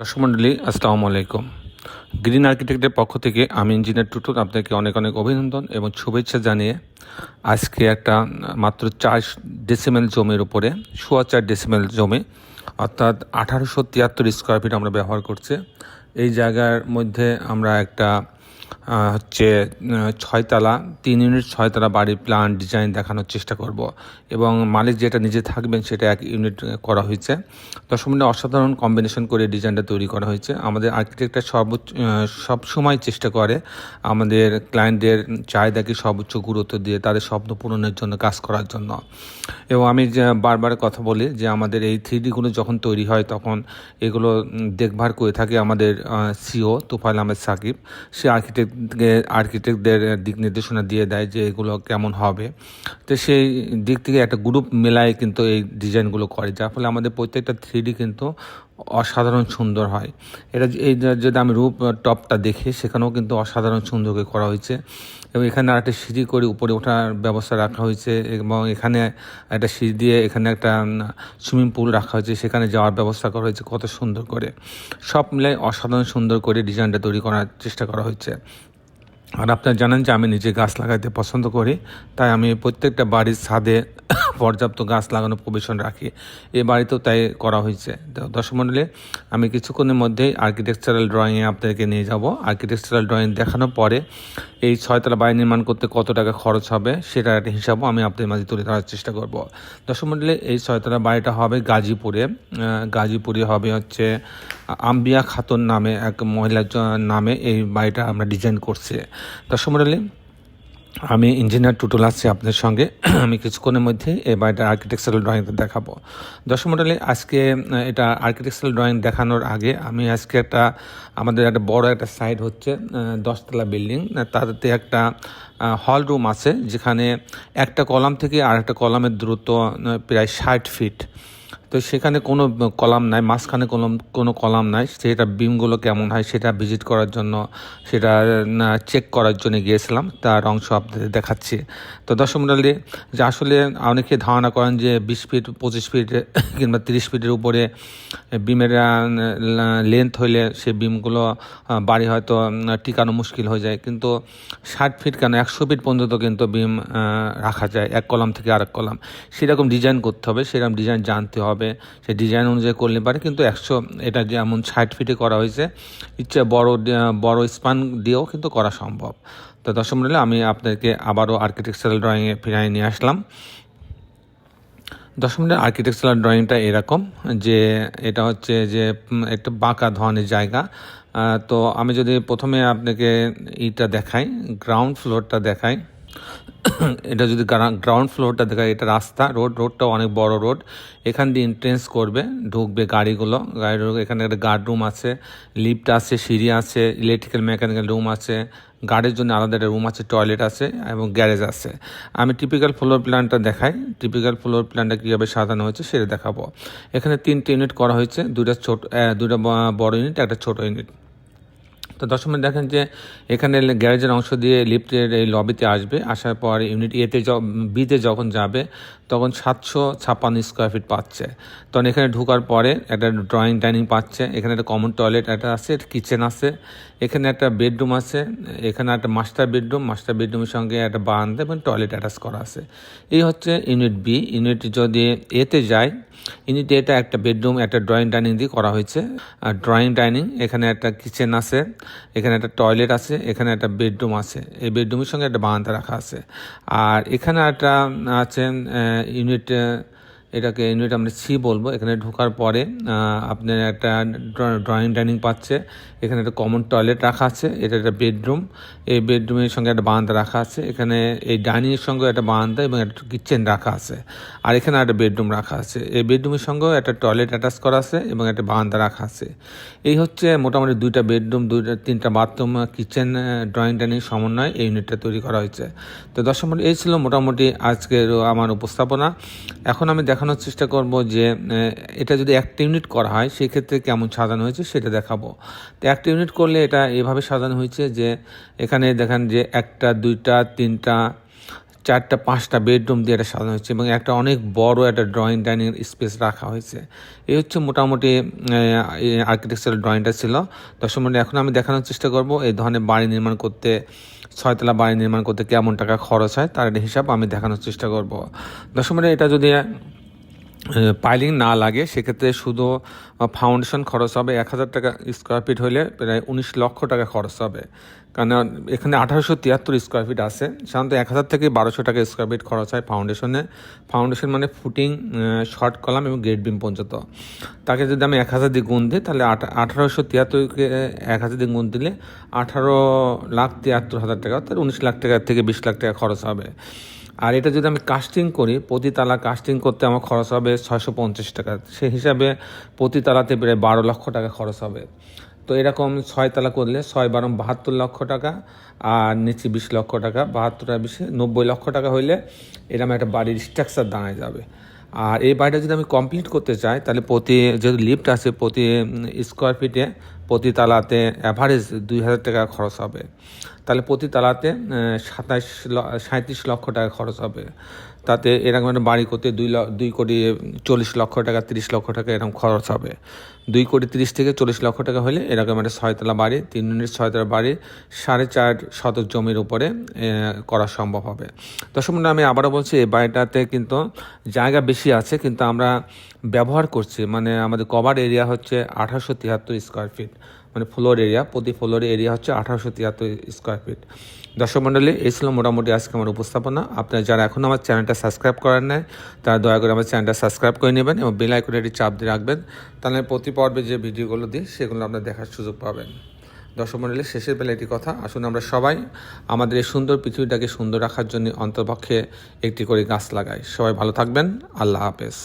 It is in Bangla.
দর্শক মণ্ডলী আসসালামু আলাইকুম গ্রিন আর্কিটেক্টের পক্ষ থেকে আমি ইঞ্জিনিয়ার টুটু আপনাকে অনেক অনেক অভিনন্দন এবং শুভেচ্ছা জানিয়ে আজকে একটা মাত্র চার ডেসিমেল জমির উপরে, সোয়া চার ডেসিমেল জমি, অর্থাৎ আঠারোশো তিয়াত্তর স্কোয়ার ফিট আমরা ব্যবহার করছি। এই জায়গার মধ্যে আমরা একটা হচ্ছে ছয়তলা, তিন ইউনিট ছয়তলা বাড়ির প্ল্যান ডিজাইন দেখানোর চেষ্টা করব। এবং মালিক যেটা নিজে থাকবেন, সেটা এক ইউনিট করা হয়েছে। দশম মিনিটে অসাধারণ কম্বিনেশন করে ডিজাইনটা তৈরি করা হয়েছে। আমাদের আর্কিটেক্টরা সর্বোচ্চ সব সময় চেষ্টা করে আমাদের ক্লায়েন্টদের চাহিদাকে সর্বোচ্চ গুরুত্ব দিয়ে তাদের স্বপ্ন পূরণের জন্য, কাজ করার জন্য। এবং আমি বারবার কথা বলি যে আমাদের এই থ্রিডিগুলো যখন তৈরি হয়, তখন এগুলো দেখভাল করে থাকে আমাদের সিও তুফাইল আহমেদ সাকিব। সে আর্কিটেক্টকে আর্কিটেক্টদের দিক নির্দেশনা দিয়ে দেয় যে এগুলো কেমন হবে। তো সেই দিক থেকে একটা গ্রুপ মেলায় কিন্তু এই ডিজাইনগুলো করে। যার ফলে আমাদের প্রত্যেকটা থ্রিডি কিন্তু অসাধারণ সুন্দর হয়। এটা এই যদি আমি রূপ টপটা দেখি, সেখানেও কিন্তু অসাধারণ সুন্দরকে করা হয়েছে। এবং এখানে আরেকটা সিঁড়ি করে উপরে ওঠার ব্যবস্থা রাখা হয়েছে এবং এখানে একটা সিঁড়ি দিয়ে এখানে একটা সুইমিং পুল রাখা হয়েছে। সেখানে যাওয়ার ব্যবস্থা করা হয়েছে, কত সুন্দর করে। সব মিলাই অসাধারণ সুন্দর করে ডিজাইনটা তৈরি করার চেষ্টা করা হয়েছে। আর আপনারা জানেন যে আমি নিজে গাছ লাগাইতে পছন্দ করি, তাই আমি প্রত্যেকটা বাড়ির ছাদে পর্যাপ্ত গাছ লাগানোর প্রভিশন রাখি। এ বাড়িতেও তাই করা হয়েছে। তো দর্শক মণ্ডলী আমি কিছুক্ষণের মধ্যেই আর্কিটেকচারাল ড্রয়িংয়ে আপনাদেরকে নিয়ে যাব। আর্কিটেকচারাল ড্রয়িং দেখানোর পরে এই ছয়তলা বাড়ি নির্মাণ করতে কত টাকা খরচ হবে সেটার একটা হিসাবও আমি আপনাদের মাঝে তুলে ধরার চেষ্টা করব। দর্শক মণ্ডলী এই ছয়তলা বাড়িটা হবে গাজীপুরে। গাজীপুরে হবে হচ্ছে আম্বিয়া খাতুন নামে এক মহিলার নামে এই বাড়িটা আমরা ডিজাইন করছি। দর্শক মণ্ডলী আমি ইঞ্জিনিয়ার টুটুল আছি আপনাদের সঙ্গে। আমি কিছুক্ষণের মধ্যে এবার এটা আর্কিটেকচারাল ড্রয়িংটা দেখাবো। দর্শক মণ্ডলী আজকে, এটা আর্কিটেকচারাল ড্রয়িং দেখানোর আগে আমি আজকে একটা, আমাদের একটা বড় একটা সাইড হচ্ছে দশতলা বিল্ডিং তাতে একটা হল রুম আছে, যেখানে একটা কলাম থেকে আর একটা কলামের দূরত্ব প্রায় ষাট ফিট তো সেখানে কোনো কলাম নাই, মাঝখানে কোনো কোনো কলাম নাই। সেটা বিমগুলো কেমন হয় সেটা ভিজিট করার জন্য, সেটা চেক করার জন্য গিয়েছিলাম, তার অংশ আপনাদের দেখাচ্ছি। তো দর্শক মন্ডলী, যে আসলে অনেকে ধারণা করেন যে বিশ ফিট, পঁচিশ ফিট কিংবা তিরিশ ফিটের উপরে বিমের লেন্থ হইলে সে বিমগুলো বাড়ি হয়তো টিকানো মুশকিল হয়ে যায়। কিন্তু ষাট ফিট কেন, একশো ফিট পর্যন্ত কিন্তু বিম রাখা যায়, এক কলাম থেকে আরেক কলাম। সেরকম ডিজাইন করতে হবে, সেরকম ডিজাইন জানতে হবে। সেই ডিজাইন অনুযায়ী করলে পারে। কিন্তু একশো, এটা যেমন ষাট ফিটে করা হয়েছে, ইচ্ছে বড় বড় স্পান দিয়েও কিন্তু করা সম্ভব। তো দশম মিলে আমি আপনাদেরকে আবারও আর্কিটেকচারাল ড্রয়িংয়ে ফিরিয়ে নিয়ে আসলাম। দশ মিনিটের আর্কিটেকচারাল ড্রয়িংটা এরকম যে, এটা হচ্ছে যে একটা বাঁকা ধরনের জায়গা। তো আমি যদি প্রথমে আপনাকে এইটা দেখাই গ্রাউন্ড ফ্লোরটা দেখাই। এটা যদি গ্রাউন্ড ফ্লোরটা দেখায় এটা রাস্তা রোড রোডটা অনেক বড় রোড এখান দিয়ে এন্ট্রেন্স করবে, ঢুকবে গাড়িগুলো। গাড়ি এখানে একটা গার্ড রুম আছে লিফট আছে, সিঁড়ি আছে ইলেকট্রিক্যাল মেকানিক্যাল রুম আছে। গার্ডের জন্য আলাদা একটা রুম আছে টয়লেট আছে এবং গ্যারেজ আছে। আমি টিপিক্যাল ফ্লোর প্ল্যানটা দেখাই। টিপিক্যাল ফ্লোর প্ল্যানটা কীভাবে সাজানো হয়েছে সেটা দেখাবো। এখানে তিনটে ইউনিট করা হয়েছে, দুইটা ছোট দুইটা বড় ইউনিট একটা ছোট ইউনিট তো দশ মিনিট দেখেন যে এখানে গ্যারেজের অংশ দিয়ে লিফটের এই লবিতে আসবে। আসার পর ইউনিট এতে বিতে যখন যাবে, তখন সাতশো ছাপ্পান্ন স্কোয়ার ফিট পাচ্ছে। তখন এখানে ঢোকার পরে একটা ড্রয়িং ডাইনিং পাচ্ছে। এখানে একটা কমন টয়লেট একটা আছে কিচেন আছে। এখানে একটা বেডরুম আছে, এখানে একটা মাস্টার বেডরুম মাস্টার বেডরুমের সঙ্গে একটা বারান্দা এবং টয়লেট অ্যাটাচ করা আছে। এই হচ্ছে ইউনিট বি ইউনিট যদি এতে যায়, ইউনিট এটা একটা বেডরুম একটা ড্রয়িং ডাইনিং দিয়ে করা হয়েছে। আর ড্রয়িং ডাইনিং এখানে একটা কিচেন আছে। এখানে একটা টয়লেট আছে, এখানে একটা বেডরুম আছে। এই বেডরুমের সঙ্গে একটা বারান্দা রাখা আছে। আর এখানে একটা আছে ইউনিট এটাকে ইউনিট আমরা সি বলব, এখানে ঢোকার পরে আপনার একটা ড্রয়িং ডাইনিং পাচ্ছে। এখানে একটা কমন টয়লেট রাখা আছে, এটা একটা বেডরুম এই বেডরুমের সঙ্গে একটা বারান্দা রাখা আছে, এখানে এই ডাইনিংয়ের সঙ্গে একটা বারান্দা এবং একটা কিচেন রাখা আছে। আর এখানে একটা বেডরুম রাখা আছে। এই বেডরুমের সঙ্গেও একটা টয়লেট অ্যাটাচ করা আছে এবং একটা বারান্দা রাখা আছে। এই হচ্ছে মোটামুটি দুইটা বেডরুম দুইটা, তিনটা বাথরুম কিচেন ড্রয়িং ডাইনিং সমন্বয় এই ইউনিটটা তৈরি করা হয়েছে। তো দর্শক এই ছিল মোটামুটি আজকের আমার উপস্থাপনা। এখন আমি দেখানোর চেষ্টা করব যে এটা যদি একটা ইউনিট করা হয়, সেক্ষেত্রে কেমন সাজানো হয়েছে সেটা দেখাবো। তো একটা ইউনিট করলে এটা এভাবে সাজানো হয়েছে যে, এখানে দেখেন যে একটা, দুইটা, তিনটা, চারটা, পাঁচটা বেডরুম দিয়ে এটা সাজানো হয়েছে এবং একটা অনেক বড় একটা ড্রয়িং ডাইনিং স্পেস রাখা হয়েছে। এই হচ্ছে মোটামুটি আর্কিটেকচারাল ড্রয়িংটা ছিল। মন্ডলী, এখন আমি দেখানোর চেষ্টা করব এই ধরনের বাড়ি নির্মাণ করতে, ছয়তলা বাড়ি নির্মাণ করতে কেমন টাকা খরচ হয়, তার হিসাব আমি দেখানোর চেষ্টা করব। মন্ডলী, এটা যদি পাইলিং না লাগে, সেক্ষেত্রে শুধু ফাউন্ডেশন খরচ হবে এক হাজার টাকা স্কোয়ার ফিট হলে প্রায় উনিশ লক্ষ টাকা খরচ হবে। কারণ, এখানে আঠারোশো তিয়াত্তর স্কোয়ার ফিট আছে। সাধারণত এক হাজার থেকে বারোশো টাকা স্কোয়ার ফিট খরচ হয় ফাউন্ডেশনে ফাউন্ডেশন মানে ফুটিং শর্ট কলাম এবং গ্রেড বিম পর্যন্ত। তাকে যদি আমি এক হাজার দিয়ে গুণ দিই, তাহলে আঠারোশো তিয়াত্তরকে এক হাজার দিয়ে গুণ দিলে আঠারো লাখ তিয়াত্তর হাজার টাকা, অর্থাৎ উনিশ লাখ টাকা থেকে বিশ লাখ টাকা খরচ হবে। আর এটা যদি আমি কাস্টিং করি প্রতি তালা কাস্টিং করতে আমার খরচ হবে ছয়শো পঞ্চাশ টাকা। সেই হিসাবে প্রতি তালাতে প্রায় বারো লক্ষ টাকা খরচ হবে। তো এরকম ছয় তালা করলে ছয় বারো বাহাত্তর লক্ষ টাকা আর নিচে বিশ লক্ষ টাকা, বাহাত্তর বিশে নব্বই লক্ষ টাকা হইলে এরকম একটা বাড়ির স্ট্রাকচার দাঁড়ায় যাবে। আর এই বাড়িটা যদি আমি কমপ্লিট করতে চাই, তাহলে প্রতি যেহেতু লিফট আছে, প্রতি স্কোয়ার ফিটে প্রতি তালাতে অ্যাভারেজ দুই হাজার টাকা খরচ হবে। তাহলে প্রতি তালাতে সাতাশ সাঁত্রিশ লক্ষ টাকা খরচ হবে। তাতে এরকম একটা বাড়ি করতে দুই দুই কোটি চল্লিশ লক্ষ টাকা, তিরিশ লক্ষ টাকা এরকম খরচ হবে। দুই কোটি তিরিশ থেকে চল্লিশ লক্ষ টাকা হলে এরকম একটা ছয়তলা বাড়ি, তিন ইউনিট ছয়তলা বাড়ি, সাড়ে চার শতক জমির উপরে করা সম্ভব হবে। দর্শক আমি আবারও বলছি, এই বাড়িটাতে কিন্তু জায়গা বেশি আছে, কিন্তু আমরা ব্যবহার করছি। মানে আমাদের কভার এরিয়া হচ্ছে আঠারোশো তিয়াত্তর স্কোয়ার ফিট মানে ফ্লোর এরিয়া, প্রতি ফ্লোর এরিয়া হচ্ছে আঠারোশো তিয়াত্তর স্কোয়ার ফিট দর্শক মণ্ডলী, এই ছিল মোটামুটি আজকে আমার উপস্থাপনা। আপনারা যারা এখন আমার চ্যানেলটা সাবস্ক্রাইব করার নেয় তারা দয়া করে আমার চ্যানেলটা সাবস্ক্রাইব করে নেবেন এবং বেল আইকনে একটি চাপ দিয়ে রাখবেন। তাহলে প্রতি পর্বে যে ভিডিওগুলো দিই, সেগুলো আপনারা দেখার সুযোগ পাবেন। দর্শক মণ্ডলী, শেষের বেলা একটি কথা। আসুন আমরা সবাই আমাদের এই সুন্দর পৃথিবীটাকে সুন্দর রাখার জন্য অন্তর্পক্ষে একটি করে গাছ লাগাই। সবাই ভালো থাকবেন। আল্লাহ হাফেজ।